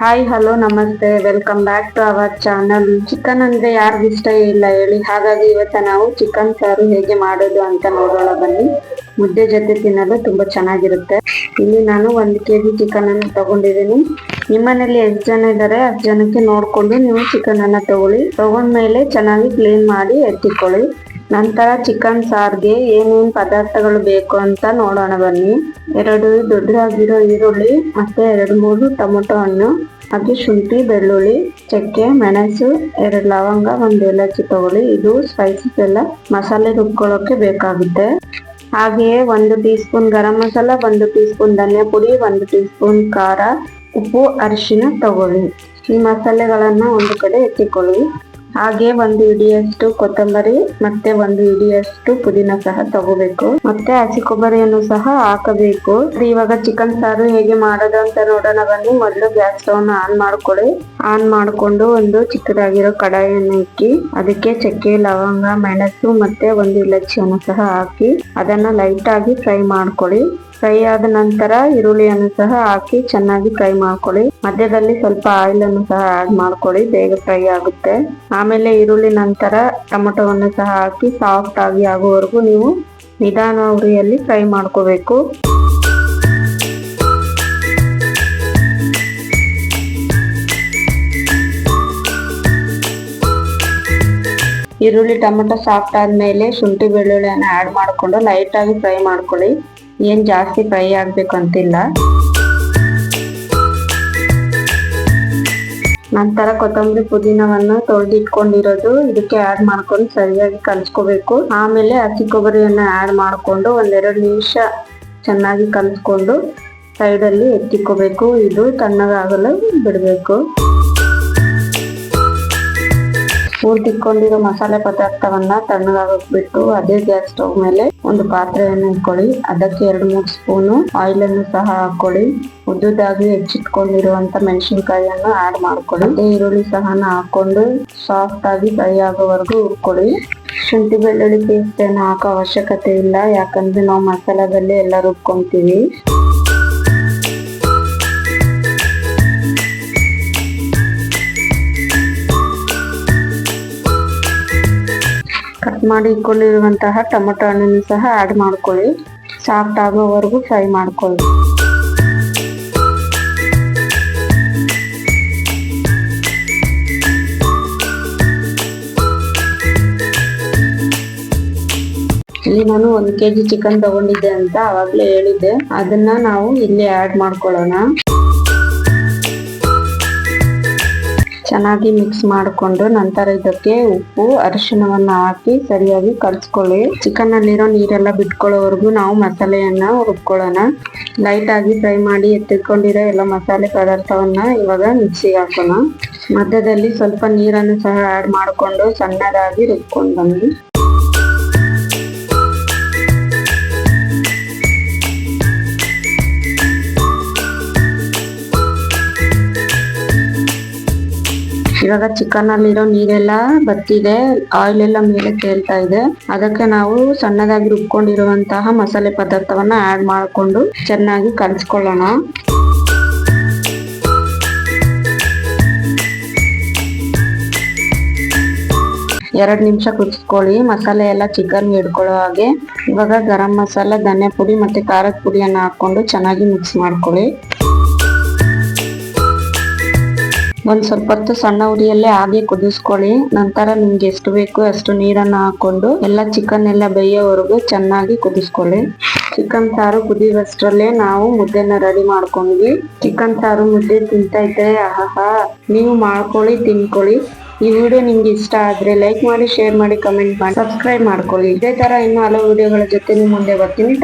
Hi hello ನಮಸ್ತೆ. Welcome back to our channel chicken ಅಂದ್ರೆ ಯಾರಿಗ ಇಷ್ಟ ಇಲ್ಲ ಹೇಳಿ. ಹಾಗಾಗಿ ಇವತ್ತ ನಾವು ಚಿಕನ್ ಸಾರು ಹೇಗೆ ಮಾಡೋದು ಅಂತ ನೋಡೋಣ ಬನ್ನಿ. ಮುದ್ದೆ ಜೊತೆ ತಿನ್ನಲು ತುಂಬಾ ಚೆನ್ನಾಗಿರುತ್ತೆ. ಇಲ್ಲಿ ನಾನು ಒಂದು ಕೆಜಿ ಚಿಕನ್ ಅನ್ನು ತಗೊಂಡಿದ್ದೀನಿ. ನಿಮ್ಮನೇಲಿ ಎಷ್ಟು ಜನ ಇದ್ದಾರೆ ಅಷ್ಟು ಜನಕ್ಕೆ ನೋಡ್ಕೊಂಡು ನೀವು ಚಿಕನ್ ಅನ್ನ ತಗೊಳ್ಳಿ. ತಗೊಂಡ್ಮೇಲೆ ಚೆನ್ನಾಗಿ ಕ್ಲೀನ್ ಮಾಡಿ ಎತ್ತಿಕೊಳ್ಳಿ. ನಂತರ ಚಿಕನ್ ಸಾರ್ಗೆ ಏನೇನು ಪದಾರ್ಥಗಳು ಬೇಕು ಅಂತ ನೋಡೋಣ ಬನ್ನಿ. ಎರಡು ದೊಡ್ಡದಾಗಿರೋ ಈರುಳ್ಳಿ, ಮತ್ತು ಎರಡು ಮೂರು ಟೊಮೊಟೊ ಹಣ್ಣು, ಹಾಗೆ ಶುಂಠಿ, ಬೆಳ್ಳುಳ್ಳಿ, ಚಕ್ಕೆ, ಮೆಣಸು, ಎರಡು ಲವಂಗ, ಒಂದು ಏಲಕ್ಕಿ ತಗೊಳ್ಳಿ. ಇದು ಸ್ಪೈಸಸ್ ಎಲ್ಲ ಮಸಾಲೆ ರುಬ್ಕೊಳ್ಳೋಕೆ ಬೇಕಾಗುತ್ತೆ. ಹಾಗೆಯೇ ಒಂದು ಟೀ ಸ್ಪೂನ್ ಗರಂ ಮಸಾಲ, ಒಂದು ಟೀ ಸ್ಪೂನ್ ಧನಿಯಾ ಪುಡಿ, ಒಂದು ಟೀ ಸ್ಪೂನ್ ಖಾರ, ಉಪ್ಪು, ಅರಿಶಿನ ತಗೊಳ್ಳಿ. ಈ ಮಸಾಲೆಗಳನ್ನು ಒಂದು ಕಡೆ ಎತ್ತಿಕೊಳ್ಳಿ. ಹಾಗೆ ಒಂದು ಇಡಿಯಷ್ಟು ಕೊತ್ತಂಬರಿ, ಮತ್ತೆ ಒಂದು ಇಡಿಯಷ್ಟು ಪುದೀನ ಸಹ ತಗೋಬೇಕು. ಮತ್ತೆ ಹಸಿ ಕೊಬ್ಬರಿಯನ್ನು ಸಹ ಹಾಕಬೇಕು. ಇವಾಗ ಚಿಕನ್ ಸಾರು ಹೇಗೆ ಮಾಡೋದು ಅಂತ ನೋಡೋಣ ಬನ್ನಿ. ಮೊದಲು ಗ್ಯಾಸ್ ಸ್ಟವ್ ಆನ್ ಮಾಡ್ಕೊಳ್ಳಿ. ಆನ್ ಮಾಡಿಕೊಂಡು ಒಂದು ಚಿಕ್ಕದಾಗಿರೋ ಕಡಾಯಿಯನ್ನು ಇಕ್ಕಿ, ಅದಕ್ಕೆ ಚಕ್ಕೆ, ಲವಂಗ, ಮೆಣಸು, ಮತ್ತೆ ಒಂದು ಇಲಚ್ಚಿಯನ್ನು ಸಹ ಹಾಕಿ, ಅದನ್ನ ಲೈಟ್ ಆಗಿ ಫ್ರೈ ಮಾಡ್ಕೊಳ್ಳಿ. ಫ್ರೈ ಆದ ನಂತರ ಈರುಳ್ಳಿಯನ್ನು ಸಹ ಹಾಕಿ ಚೆನ್ನಾಗಿ ಫ್ರೈ ಮಾಡ್ಕೊಳ್ಳಿ. ಮಧ್ಯದಲ್ಲಿ ಸ್ವಲ್ಪ ಆಯಿಲ್ ಅನ್ನು ಸಹ ಆಡ್ ಮಾಡ್ಕೊಳ್ಳಿ, ಬೇಗ ಫ್ರೈ ಆಗುತ್ತೆ. ಆಮೇಲೆ ಈರುಳ್ಳಿ ನಂತರ ಟೊಮೊಟೊವನ್ನು ಸಹ ಹಾಕಿ ಸಾಫ್ಟ್ ಆಗಿ ಆಗುವವರೆಗೂ ನೀವು ನಿಧಾನ ಉರಿಯಲ್ಲಿ ಫ್ರೈ ಮಾಡ್ಕೋಬೇಕು. ಈರುಳ್ಳಿ ಟೊಮೆಟೊ ಸಾಫ್ಟ್ ಆದ್ಮೇಲೆ ಶುಂಠಿ ಬೆಳ್ಳುಳ್ಳಿಯನ್ನು ಆಡ್ ಮಾಡಿಕೊಂಡು ಲೈಟಾಗಿ ಫ್ರೈ ಮಾಡ್ಕೊಳ್ಳಿ. ಏನ್ ಜಾಸ್ತಿ ಫ್ರೈ ಆಗ್ಬೇಕು ಅಂತಿಲ್ಲ. ನಂತರ ಕೊತ್ತಂಬರಿ ಪುದೀನವನ್ನು ತೊಳೆದಿಟ್ಕೊಂಡಿರೋದು, ಇದಕ್ಕೆ ಆ್ಯಡ್ ಮಾಡ್ಕೊಂಡು ಸರಿಯಾಗಿ ಕಲ್ಸ್ಕೋಬೇಕು. ಆಮೇಲೆ ಹಸಿ ಕೊಬ್ಬರಿಯನ್ನು ಆ್ಯಡ್ ಮಾಡ್ಕೊಂಡು ಒಂದೆರಡು ನಿಮಿಷ ಚೆನ್ನಾಗಿ ಕಲಿಸ್ಕೊಂಡು ಸೈಡಲ್ಲಿ ಎತ್ತಿಕೋಬೇಕು. ಇದು ತಣ್ಣಗಾಗಲು ಬಿಡಬೇಕು. ಕೂರ್ತಿಕೊಂಡಿರೋ ಮಸಾಲೆ ಪದಾರ್ಥವನ್ನ ತಣ್ಣಗಾಗಕ್ ಬಿಟ್ಟು ಅದೇ ಗ್ಯಾಸ್ ಸ್ಟವ್ ಮೇಲೆ ಒಂದು ಪಾತ್ರೆಯನ್ನು ಇಟ್ಕೊಳ್ಳಿ. ಅದಕ್ಕೆ ಎರಡು, ಮೂರು ಸ್ಪೂನು ಆಯಿಲ್ ಅನ್ನು ಸಹ ಹಾಕೊಳ್ಳಿ ಉದ್ದುದಾಗಿ ಹೆಚ್ಚಿಟ್ಕೊಂಡಿರುವಂತ ಮೆಣಸಿನಕಾಯಿಯನ್ನು ಆಡ್ ಮಾಡ್ಕೊಳ್ಳಿ. ಅದೇ ಈರುಳ್ಳಿ ಸಹ ಹಾಕೊಂಡು ಸಾಫ್ಟ್ ಆಗಿ ಫ್ರೈ ಆಗೋವರೆಗೂ ಹುರ್ಕೊಳ್ಳಿ. ಶುಂಠಿ ಬೆಳ್ಳುಳ್ಳಿ ಪೇಸ್ಟ್ ಏನು ಹಾಕೋ ಅವಶ್ಯಕತೆ ಇಲ್ಲ. ಯಾಕಂದ್ರೆ ನಾವು ಮಸಾಲದಲ್ಲಿ ಎಲ್ಲ ರುಬ್ಕೊಂತೀವಿ. ಕಟ್ ಮಾಡಿ ಇಟ್ಕೊಂಡಿರುವಂತಹ ಟೊಮೊಟೊ ಹಣ್ಣನ್ನು ಸಹ ಆ್ಯಡ್ ಮಾಡ್ಕೊಳ್ಳಿ. ಸಾಫ್ಟ್ ಆಗೋವರೆಗೂ ಫ್ರೈ ಮಾಡ್ಕೊಳ್ಳಿ. ಇಲ್ಲಿ ನಾನು ಒಂದ್ ಕೆಜಿ ಚಿಕನ್ ತಗೊಂಡಿದ್ದೆ ಅಂತ ಆವಾಗಲೇ ಹೇಳಿದ್ದೆ. ಅದನ್ನ ನಾವು ಇಲ್ಲಿ ಆ್ಯಡ್ ಮಾಡ್ಕೊಳ್ಳೋಣ. ಚೆನ್ನಾಗಿ ಮಿಕ್ಸ್ ಮಾಡಿಕೊಂಡು ನಂತರ ಇದಕ್ಕೆ ಉಪ್ಪು ಅರಿಶಿನವನ್ನು ಹಾಕಿ ಸರಿಯಾಗಿ ಕಲಸ್ಕೊಳ್ಳಿ ಚಿಕನ್ ಅಲ್ಲಿರೋ ನೀರೆಲ್ಲ ಬಿಟ್ಕೊಳ್ಳೋವರೆಗೂ ನಾವು ಮಸಾಲೆಯನ್ನ ರುಬ್ಕೊಳ್ಳೋಣ ಲೈಟ್ ಆಗಿ ಫ್ರೈ ಮಾಡಿ ಎತ್ತಿಟ್ಕೊಂಡಿರೋ ಎಲ್ಲ ಮಸಾಲೆ ಪದಾರ್ಥವನ್ನ ಇವಾಗ ಮಿಕ್ಸಿಗೆ ಹಾಕೋಣ. ಮಧ್ಯದಲ್ಲಿ ಸ್ವಲ್ಪ ನೀರನ್ನು ಸಹ ಆಡ್ ಮಾಡಿಕೊಂಡು ಸಣ್ಣದಾಗಿ ರುಬ್ಕೊಂಡು ಬನ್ನಿ ಇವಾಗ ಚಿಕನ್ ಅಲ್ಲಿರೋ ನೀರೆಲ್ಲ ಬತ್ತಿದೆ ಆಯಿಲ್ ಎಲ್ಲ ಮೇಲೆ ಕೇಳ್ತಾ ಇದೆ. ಅದಕ್ಕೆ ನಾವು ಸಣ್ಣದಾಗಿ ರುಬ್ಕೊಂಡಿರುವಂತಹ ಮಸಾಲೆ ಪದಾರ್ಥವನ್ನ ಆಡ್ ಮಾಡಿಕೊಂಡು ಚೆನ್ನಾಗಿ ಕಲ್ಸ್ಕೊಳ್ಳೋಣ. ಎರಡು ನಿಮಿಷ ಕುದಿಸ್ಕೊಳ್ಳಿ, ಮಸಾಲೆ ಎಲ್ಲ ಚಿಕನ್ ಹಿಡ್ಕೊಳ್ಳೋ ಹಾಗೆ. ಇವಾಗ ಗರಂ ಮಸಾಲ ಧನಿಯಾ ಪುಡಿ ಮತ್ತೆ ಖಾರದ ಪುಡಿಯನ್ನು ಹಾಕೊಂಡು ಚೆನ್ನಾಗಿ ಮಿಕ್ಸ್ ಮಾಡ್ಕೊಳ್ಳಿ. ಒಂದ್ ಸ್ವಲ್ಪ ಹೊತ್ತು ಸಣ್ಣ ಉರಿಯಲ್ಲೇ ಹಾಗೆ ಕುದಿಸ್ಕೊಳ್ಳಿ. ನಂತರ ನಿಮ್ಗೆ ಎಷ್ಟು ಬೇಕು ಅಷ್ಟು ನೀರನ್ನ ಹಾಕೊಂಡು ಎಲ್ಲ ಚಿಕನ್ ಎಲ್ಲ ಬೇಯೋವರೆಗೂ ಚೆನ್ನಾಗಿ ಕುದಿಸ್ಕೊಳ್ಳಿ. ಚಿಕನ್ ಸಾರು ಕುದಿಯುವಷ್ಟರಲ್ಲೇ ನಾವು ಮುದ್ದೆನ ರೆಡಿ ಮಾಡ್ಕೊಂಡ್ವಿ. ಚಿಕನ್ ಸಾರು ಮುದ್ದೆ ತಿಂತಾ ಇದ್ರೆ ಆಹಾ ನೀವು ಮಾಡ್ಕೊಳ್ಳಿ, ತಿನ್ಕೊಳ್ಳಿ. ಈ ವಿಡಿಯೋ ನಿಮ್ಗೆ ಇಷ್ಟ ಆದ್ರೆ ಲೈಕ್ ಮಾಡಿ ಶೇರ್ ಮಾಡಿ ಕಮೆಂಟ್ ಮಾಡಿ ಸಬ್ಸ್ಕ್ರೈಬ್ ಮಾಡ್ಕೊಳ್ಳಿ. ಇದೇ ತರ ಇನ್ನು ಹಲವು ವಿಡಿಯೋಗಳ ಜೊತೆ ನಿಮ್ ಮುಂದೆ ಬರ್ತೀನಿ.